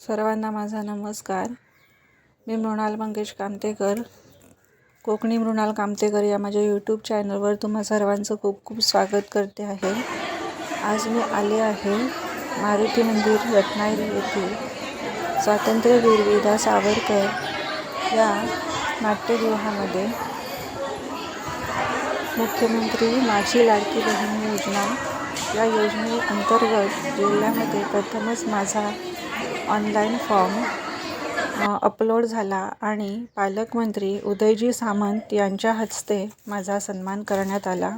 सर्वांना माझा नमस्कार. मी मृणाल मंगेश कामतेकर. कोकणी मृणाल कामतेकर या माझ्या यूट्यूब चॅनलवर तुम्हा सर्वांचं खूप खूप स्वागत करते आहे. आज मी आले आहे मारुती मंदिर रत्नागिरी येथील स्वातंत्र्यवीर विदा सावरकर या नाट्यगृहामध्ये. मुख्यमंत्री माझी लाडकी बहीण योजना. या योजनेअंतर्गत जिल्ह्यामध्ये प्रथमच माझा ऑनलाईन फॉर्म अपलोड झाला आणि पालकमंत्री उदयजी सामंत यांच्या हस्ते माझा सन्मान करण्यात आला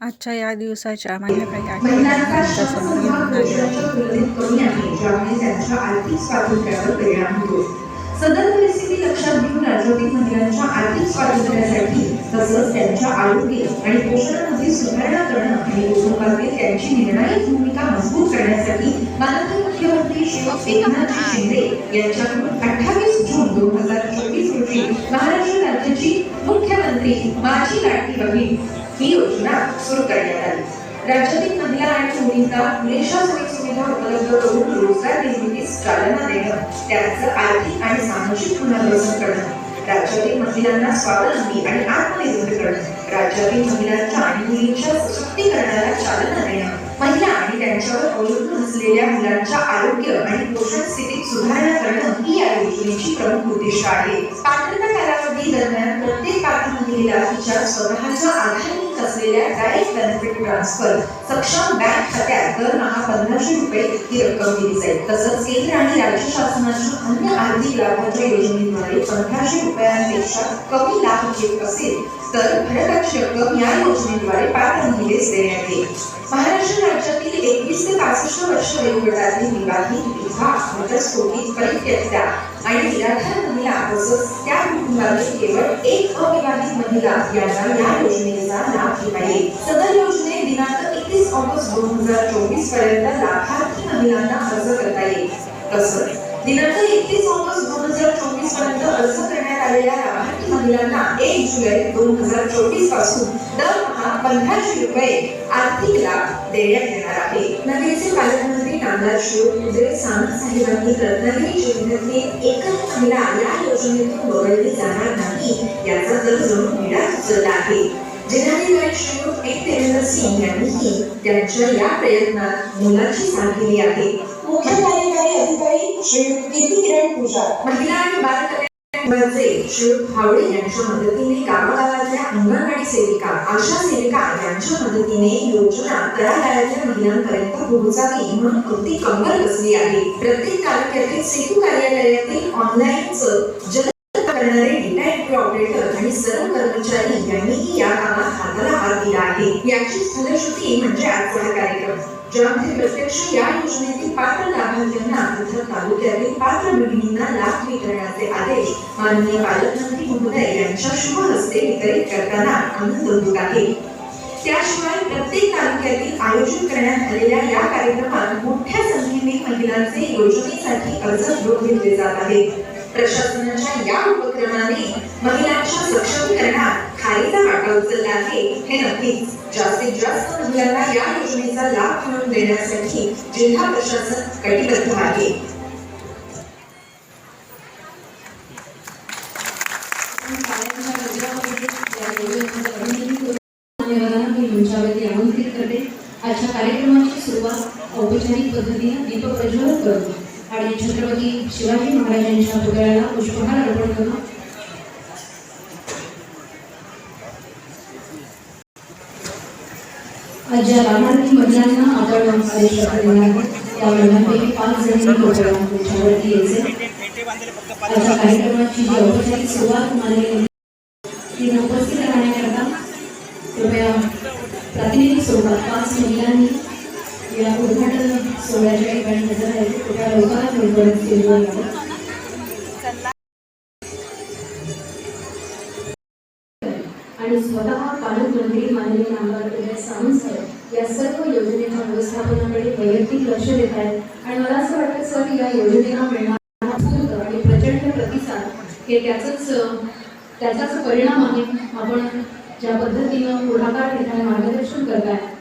आजच्या या दिवसाच्या माझ्या काही आठवणी त्यांच्या आर्थिक स्वातंत्र्यावर परिणाम होतो सदर परिस्थिती लक्षात घेऊन राज्यातील महिलांच्या आर्थिक स्वातंत्र्यासाठी तसंच त्यांच्या आरोग्य आणि पोषणामध्ये सुधारणा करणं आणि कुटुंबातील त्यांची निर्णायक भूमिका मजबूत करण्यासाठी माननीय मुख्यमंत्री श्री एकनाथ शिंदे यांच्याकडून अठ्ठावीस जून दोन हजार चोवीस रोजी महाराष्ट्र राज्याची मुख्यमंत्री माझी लाडकी बहीण ही योजना सुरू करण्यात आली. राज्यातील महिला आणि मुलींना पुरेशा सोयी सुविधा उपलब्ध करून रोजगार निर्मितीस चालना देणं त्यांचं आर्थिक आणि सामाजिक पुनर्वसन करणं. राज्यातील महिलांना स्वावलंबी आणि आत्मनिर्भर करणं. राज्यातील महिलांच्या आणि मुलींच्या सशक्तीकरणाला चालना देणं. महिला आणि त्यांच्यावर अवलंबून असलेल्या मुलांच्या आरोग्य आणि पोषण स्थितीत सुधारणा करणं ही या योजनेची प्रमुख उद्दिष्ट आहे. पात्रता कालावधी दरम्यान प्रत्येक पात्र महिलेला तिच्या स्वतःच्या आधारित असलेल्या डायरेक्ट बेनिफिट ट्रान्सफर सक्षम बँक खात्यात दरमहा पंधराशे रुपये इतकी रक्कम दिली जाईल. तसंच केंद्र आणि राज्य शासनाच्या अन्य आर्थिक लाभाच्या योजनेद्वारे पंधराशे रुपयांपेक्षा कमी लाभ घेत असेल तर फरकाची रक्कम या योजनेद्वारे पात्र महिलेस देण्यात येईल. महाराष्ट्र राज्यातील एकवीस ते पासष्ट वर्ष वयोगटातील विवाहित विधवा घटस्फोटित परित्यक्त्या आणि निराधार महिला तसंच त्या कुटुंबातील केवळ एक अविवाहित महिला यांना या योजनेचा लाभ घेता येईल. सदर योजने दिनांक एकतीस ऑगस्ट दोन हजार चोवीसपर्यंत लाभार्थी महिलांना अर्ज करता येईल. तसंच दिनांक एकतीस ऑगस्ट दोन हजार चोवीसपर्यंत अर्ज करण्यात आलेल्या लाभार्थी महिलांना एक जुलै दोन हजार चोवीसपासून दरमहा पंधराशे रुपये आर्थिक लाभ देण्यात येणार आहे. नगरीचे पालकमंत्री नामदार श्री उदय साहेबांनी रत्नागिरी जिल्ह्यातली एकच महिला या योजनेतून वगळली जाणार नाही याचा तर जणू विडा सुचवला आहे. जिल्हाधिकारी श्रीयुत एक देवेंद्र सिंग यांनीही त्यांच्या या प्रयत्नात मुलाची साथ दिली आहे. मुख्य कार्यकारी अधिकारी श्रीयुत कीर्ती किरण पूजा. महिला आणि बाल कल्याण विभागाचे श्रीयुत हावडे यांच्या मदतीने गावागावातल्या अंगणवाडी सेविका आशा सेविका यांच्या मदतीने योजना तळागाळातल्या महिलांपर्यंत पोहोचावी म्हणून कृती कंबर बसली आहे. प्रत्येक तालुक्यातील सेतू कार्यालयातील ऑनलाईनचं जल करणारे डेटा एंट्री ऑपरेटर आणि सर्व कर्मचारी यांनीही या कामात हाताला हात दिला आहे. याची फलश्रुती म्हणजे आजचा कार्यक्रम. ज्यामध्ये प्रत्यक्ष या योजनेतील पात्र लाभार्थ्यांना तथा तालुक्यातील पात्र भगिनींना लाभ वितरणाचे आदेश माननीय पालकमंत्री महोदय यांच्या शुभ हस्ते वितरित करताना आनंद होत आहे. त्याशिवाय प्रत्येक तालुक्यातील आयोजन करण्यात आलेल्या या कार्यक्रमात मोठ्या संख्येने महिलांचे योजनेसाठी अर्ज घेऊन घेतले जात आहेत. प्रशासनाच्या या उपक्रमाने महिलांच्या सक्षमीकरणात खारीचा वाटा उचलला आहे. हे नक्कीच जास्तीत जास्त महिलांना या योजनेचा लाभ मिळवून देण्यासाठी जिल्हा प्रशासन कटिबद्ध आहे. आजच्या कार्यक्रमाची सुरुवात औपचारिक पद्धतीने दीप प्रज्वलन करतो आणि छत्रपती शिवाजी महाराजांच्या पुतळ्याला पुष्पहार अर्पण करून आज ज्या लाभार्थी महिलांना आपण आदेश दिला आहे त्या महिलांपैकी पाच जणांनी पुतळ्या मंचावरती यायचे. आजच्या कार्यक्रमाची जी औपचारिक सुरुवात मानली ती उपस्थित राहण्याकरता कृपया प्रातिनिधिक स्वरूपात पाच महिलांनी या उद्घाटन सोहळ्याच्या ठिकाणी हजर राहिले त्या लोकांना लवकर केली आणि स्वतः पालकमंत्री माननीय नामदार उदय सावंत सर या सर्व योजनेच्या व्यवस्थापनाकडे वैयक्तिक लक्ष देत आहेत. आणि मला असं वाटतं सर या योजनेला मिळणारा स्फूर्त आणि प्रचंड प्रतिसाद हे त्याचंच त्याचाच परिणाम आहे. आपण ज्या पद्धतीनं पुढाकार घेत आहे मार्गदर्शन आहे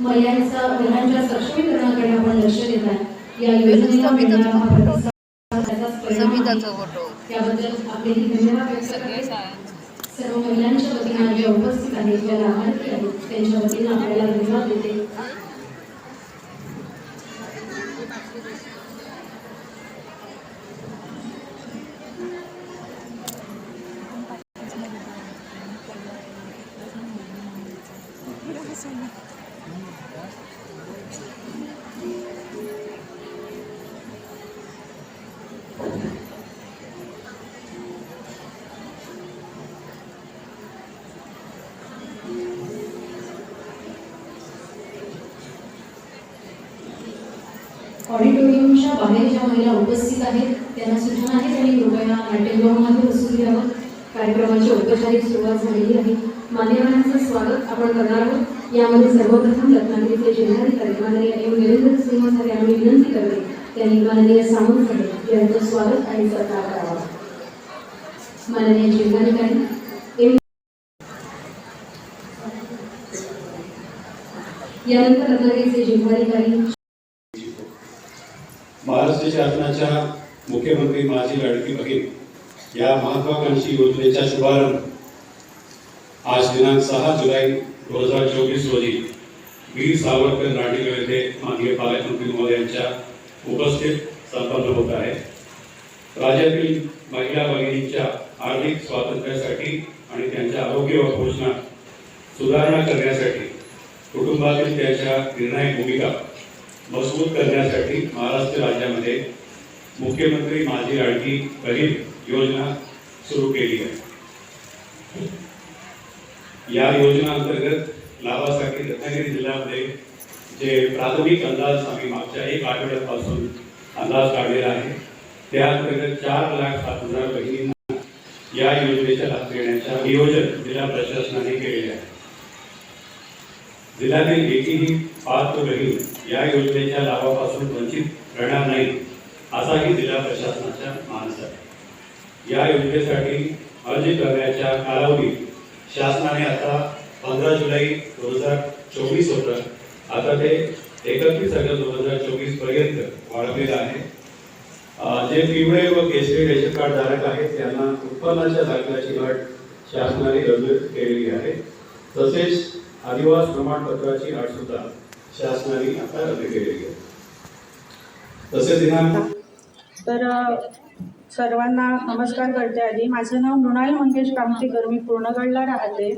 महिलांचा महिलांच्या सक्षमीकरणाकडे आपण लक्ष देत आहे. या फोटो. त्याबद्दल आपले धन्यवाद व्यक्त करते. सर्व महिलांच्या वतीने ज्या उपस्थित आहेत ज्या लाभार्थी आहेत त्यांच्या वतीने आपल्याला धन्यवाद देते. ऑडिटोरियमच्या बाहेर ज्या महिला उपस्थित आहेत. त्यांना सूचना आहे त्यांनी कृपया नाट्यगृहामध्ये बसून घ्यावं. कार्यक्रमाची औपचारिक सुरुवात झालेली आहे. मान्यवरांचं स्वागत आपण करणार आहोत. यामध्ये सर्वप्रथम रत्नागिरीचे जिल्हाधिकारी माननीय एम. वीरेंद्र सिंह सर यांना विनंती करते. त्यांनी माननीय सामंत सर यांचं स्वागत आणि सत्कार करावा. माननीय जिल्हाधिकारी एम. यानंतर रत्नागिरीचे जिल्हाधिकारी महाराष्ट्र शासनाच्या मुख्यमंत्री माझी लाडकी बहीण या महत्वाकांक्षी योजनेचा शुभारंभ आज दिनांक सहा जुलै दोन हजार चोवीस रोजी वीर सावरकर नाटिक येथे माननीय पालकमंत्री महोदयांच्या उपस्थित संपन्न होत आहे. राज्यातील महिला भगिनींच्या आर्थिक स्वातंत्र्यासाठी आणि त्यांच्या आरोग्य व पोषणात सुधारणा करण्यासाठी कुटुंबातील त्यांच्या निर्णायक भूमिका मज़बूत करण्यासाठी महाराष्ट्र राज्यामध्ये मुख्यमंत्री माझी लाडकी बहीण योजना सुरू केली आहे. या योजना अंतर्गत लाभासाठी रत्नागिरी जिल्ह्यामध्ये जे प्राथमिक अंदाज आम्ही मागच्या एक आठवड्यापासून अंदाज काढलेला आहे, त्या अंतर्गत चार लाख सात हज़ार बहिणींना या योजनेचा लाभ देण्याच्या नियोजन जिल्हा प्रशासनाने केलेले आहे. जिल्ह्यातील एकही पात्र गरीब या योजनेच्या लाभापासून वंचित राहणार नाही असाही जिल्हा प्रशासनाचा मानस आहे. या योजनेसाठी अर्ज करण्याच्या कालावधी शासनाने आता पंधरा जुलै दोन हजार चोवीस होतं आता ते एकतीस ऑगस्ट दोन हजार चोवीसपर्यंत वाढवलेलं आहे. जे पिवळे व केशरी रेशन कार्ड धारक आहेत त्यांना उत्पन्नाच्या दाखल्याची अट शासनाने रद्द केलेली आहे. तसेच आदिवास प्रमाणपत्राची अट सुद्धा शासनाने आता रद्द केलेली आहे. तसेच दिनांक तर सर्वांना नमस्कार करते आधी. माझं नाव मृणाल मंगेश कामतेकर. मी पूर्णगडला राहते.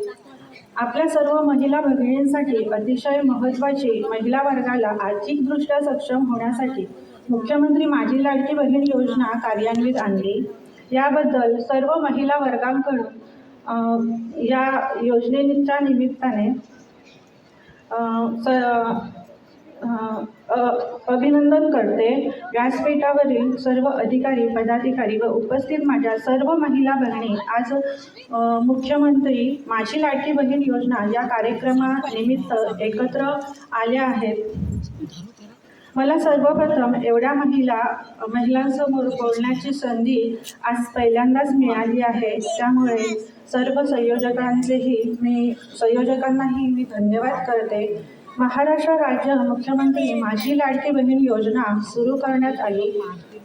आपल्या सर्व महिला भगिनींसाठी अतिशय महत्त्वाची महिला वर्गाला आर्थिकदृष्ट्या सक्षम होण्यासाठी मुख्यमंत्री माझी लाडकी बहीण योजना कार्यान्वित आणली. याबद्दल सर्व महिला वर्गांकडून या योजनेच्या निमित्ताने स अभिनंदन करते. व्यासपीठावरील सर्व अधिकारी पदाधिकारी व उपस्थित माझ्या सर्व महिला बहिणी आज मुख्यमंत्री माझी लाडकी बहीण योजना या कार्यक्रमानिमित्त एकत्र आल्या आहेत. मला सर्वप्रथम एवढ्या महिला महिलांसमोर बोलण्याची संधी आज पहिल्यांदाच मिळाली आहे. त्यामुळे सर्व संयोजकांचेही मी संयोजकांनाही मी धन्यवाद करते. महाराष्ट्र राज्य मुख्यमंत्री माझी लाडकी बहीण योजना सुरू करण्यात आली.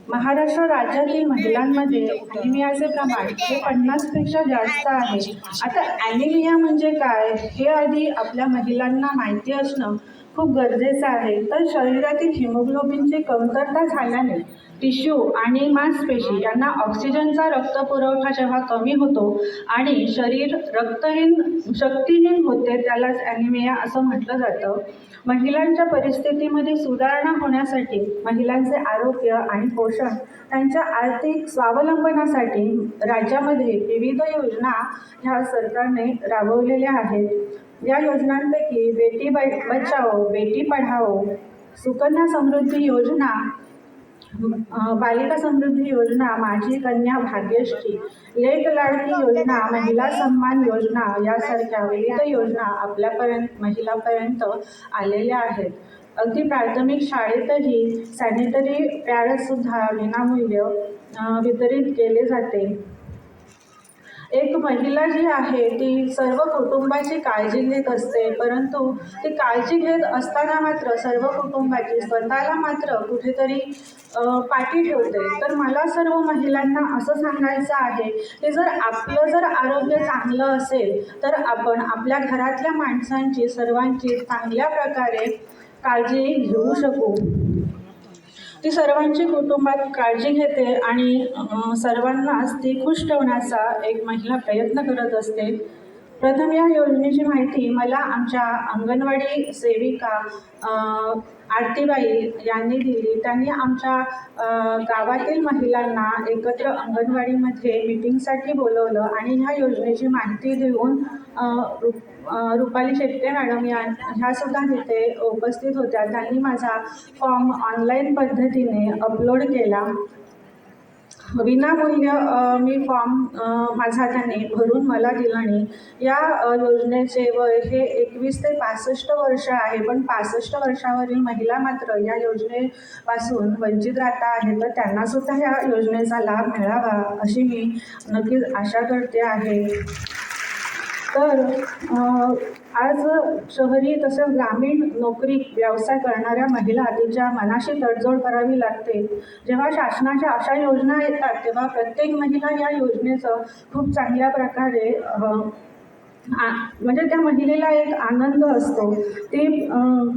महाराष्ट्र राज्यातील महिलांमध्ये ॲनिमियाचे प्रमाण हे पन्नासपेक्षा जास्त आहे. आता ॲनिमिया म्हणजे काय? हे आधी आपल्या महिलांना माहिती असणं खूप गरजेचं आहे. तर शरीरातील हिमोग्लोबिनची कमतरता झाल्याने टिश्यू आणि मांसपेशी यांना ऑक्सिजनचा रक्तपुरवठा जेव्हा कमी होतो आणि शरीर रक्तहीन शक्तिहीन होते त्यालाच ॲनिमिया असं म्हटलं जातं. महिलांच्या परिस्थितीमध्ये सुधारणा होण्यासाठी महिलांचे आरोग्य आणि पोषण त्यांच्या आर्थिक स्वावलंबनासाठी राज्यामध्ये विविध योजना ह्या सरकारने राबवलेल्या आहेत. या योजनांपैकी बेटी ब बचाओ बेटी पढाओ सुकन्या समृद्धी योजना बालिका समृद्धी योजना माझी कन्या भाग्यश्री लेख लाडकी योजना महिला सन्मान योजना यासारख्या विविध योजना आपल्यापर्यंत महिलापर्यंत आलेल्या आहेत. अगदी प्राथमिक शाळेतही सॅनिटरी पॅडसुद्धा विनामूल्य वितरित केले जाते. एक महिला जी आहे ती सर्व कुटुंबाची काळजी घेत असते परंतु ती काळजी घेत असताना मात्र सर्व कुटुंबाची स्वतःला मात्र कुठेतरी पाठी ठेवते. तर मला सर्व महिलांना असं सांगायचं आहे की जर आपलं जर आरोग्य चांगलं असेल तर आपण आपल्या घरातल्या माणसांची सर्वांची चांगल्या प्रकारे काळजी घेऊ शकू. ती सर्वांची कुटुंबात काळजी घेते आणि सर्वांनाच ती खुश ठेवण्याचा एक महिला प्रयत्न करत असते. प्रथम या योजनेची माहिती मला आमच्या अंगणवाडी सेविका आरतीबाई यांनी दिली. त्यांनी आमच्या गावातील महिलांना एकत्र अंगणवाडीमध्ये मीटिंगसाठी बोलवलं आणि ह्या योजनेची माहिती देऊन अ, रु- रुपाली शेट्टे मॅडम या ह्यासुद्धा तिथे उपस्थित होत्या. त्यांनी माझा फॉर्म ऑनलाईन पद्धतीने अपलोड केला. विनामूल्य मी फॉर्म माझा त्याने भरून मला दिला आणि या योजनेचे वय हे एकवीस ते पासष्ट वर्ष आहे पण पासष्ट वर्षावरील महिला मात्र या योजनेपासून वंचित राहता आहे तर त्यांनासुद्धा या योजनेचा लाभ मिळावा अशी मी नक्कीच आशा करते आहे. तर आज शहरी तसंच ग्रामीण नोकरी व्यवसाय करणाऱ्या महिला तिच्या मनाशी तडजोड करावी लागते. जेव्हा शासनाच्या अशा योजना येतात तेव्हा प्रत्येक महिला या योजनेचं खूप चांगल्या प्रकारे आ म्हणजे त्या महिलेला एक आनंद असतो. ती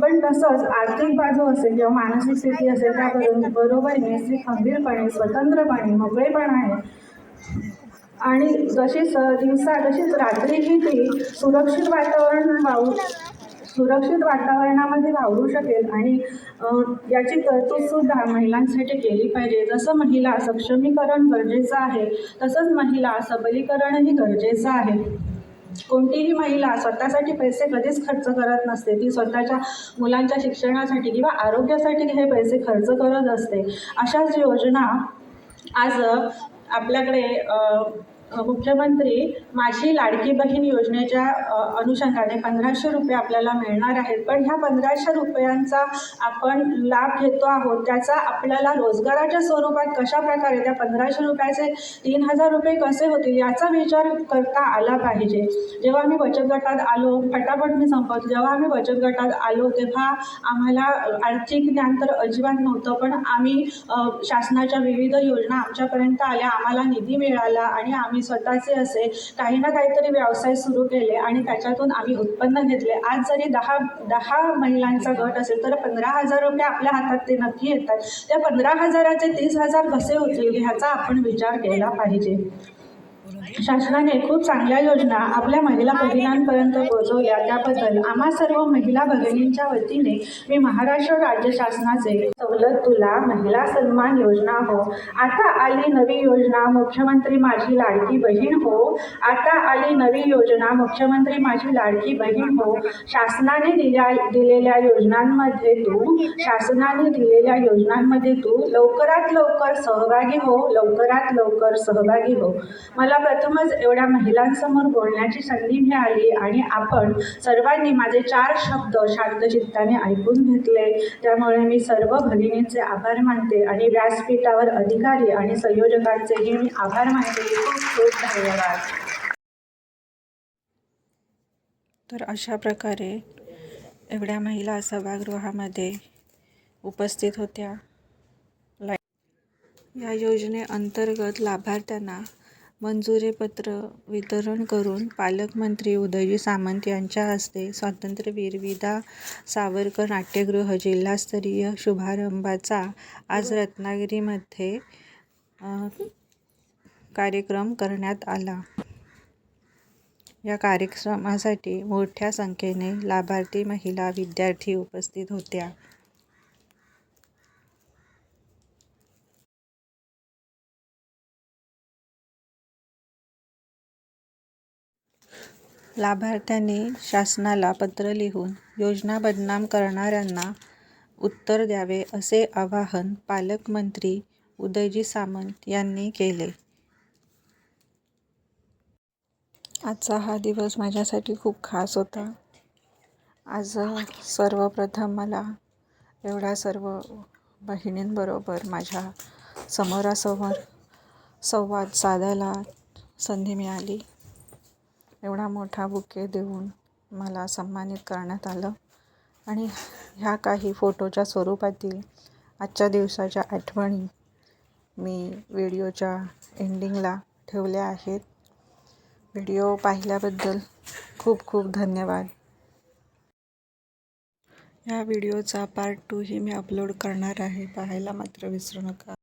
पण तसंच आर्थिक बाजू असेल किंवा मानसिक स्थिती असेल त्या बरोबरीने स्त्री खंबीरपणे स्वतंत्रपणे मोकळेपणाने आणि जशी स दिवसा तशीच रात्रीही ती सुरक्षित वातावरण वाहू सुरक्षित वातावरणामध्ये वावरू शकेल आणि याची तरतूदसुद्धा महिलांसाठी केली पाहिजे. जसं महिला सक्षमीकरण गरजेचं आहे तसंच महिला सबलीकरणही गरजेचं आहे. कोणतीही महिला स्वतःसाठी पैसे कधीच खर्च करत नसते. ती स्वतःच्या मुलांच्या शिक्षणासाठी किंवा आरोग्यासाठी हे पैसे खर्च करत असते. अशाच योजना आज आपल्याकडे मुख्यमंत्री माझी लाडकी बहीण योजनेच्या अनुषंगाने पंधराशे रुपये आपल्याला मिळणार आहेत. पण ह्या पंधराशे रुपयांचा आपण लाभ घेतो आहोत त्याचा आपल्याला रोजगाराच्या स्वरूपात कशा प्रकारे त्या पंधराशे रुपयाचे तीन हजार रुपये कसे होतील याचा विचार करता आला पाहिजे. जेव्हा आम्ही बचत गटात आलो फटाफट मी संपवतो जेव्हा आम्ही बचत गटात आलो तेव्हा आम्हाला आर्थिक ज्ञान तर अजिबात नव्हतं पण आम्ही शासनाच्या विविध योजना आमच्यापर्यंत आल्या आम्हाला निधी मिळाला आणि आम्ही स्वतःचे असे काही ना काहीतरी व्यवसाय सुरू केले आणि त्याच्यातून आम्ही उत्पन्न घेतले. आज जरी दहा दहा महिलांचा गट असेल तर पंधरा हजार रुपये आपल्या हातात ते नक्की येतात. त्या पंधरा हजाराचे तीस हजार कसे होतील ह्याचा आपण विचार केला पाहिजे. शासनाने खूप चांगल्या योजना आपल्या महिला भगिनांपर्यंत पोहोचवल्या. त्याबद्दल आम्हा सर्व महिला भगिनींच्या वतीने मी महाराष्ट्र राज्य शासनाचे सवलत तुला महिला सन्मान योजना हो. आता आली नवी योजना मुख्यमंत्री माझी लाडकी बहीण हो. आता आली नवी योजना मुख्यमंत्री माझी लाडकी बहीण हो. शासनाने दिल्या दिलेल्या योजनांमध्ये तू शासनाने दिलेल्या योजनांमध्ये तू लवकरात लवकर सहभागी हो लवकरात लवकर सहभागी हो. मला प्रथमच एवढ्या महिलांसमोर बोलण्याची संधी मिळाली आणि आपण सर्वांनी माझे चार शब्द शांत चित्ताने ऐकून घेतले. त्यामुळे मी सर्व भगिनींचे आभार मानते आणि व्यासपीठावर अधिकारी आणि संयोजकांचेही मी आभार मानते. खूप खूप धन्यवाद. तर अशा प्रकारे एवढ्या महिला सभागृहामध्ये उपस्थित होत्या. या योजनेअंतर्गत लाभार्थ्यांना मंजुरीपत्र वितरण करून पालकमंत्री उदयजी सामंत यांच्या हस्ते स्वातंत्र्यवीर विदा सावरकर नाट्यगृह जिल्हास्तरीय शुभारंभाचा आज रत्नागिरीमध्ये कार्यक्रम करण्यात आला. या कार्यक्रमासाठी मोठ्या संख्येने लाभार्थी महिला विद्यार्थी उपस्थित होत्या. लाभार्थ्यांनी शासनाला पत्र लिहून योजना बदनाम करणाऱ्यांना उत्तर द्यावे असे आवाहन पालकमंत्री उदयजी सामंत यांनी केले. आजचा हा दिवस माझ्यासाठी खूप खास होता. आज सर्वप्रथम मला एवढ्या सर्व बहिणींबरोबर माझ्या समोरासमोर संवाद साधायला संधी मिळाली. एवढा मोठा बुके देऊन मला सन्मानित करण्यात आलं. आणि ह्या काही फोटोच्या स्वरूपातील आजच्या दिवसाच्या आठवणी मी व्हिडिओच्या एंडिंगला ठेवल्या आहेत. व्हिडिओ पाहिल्याबद्दल खूप खूप धन्यवाद. ह्या व्हिडिओचा पार्ट टूही मी अपलोड करणार आहे. पाहायला मात्र विसरू नका.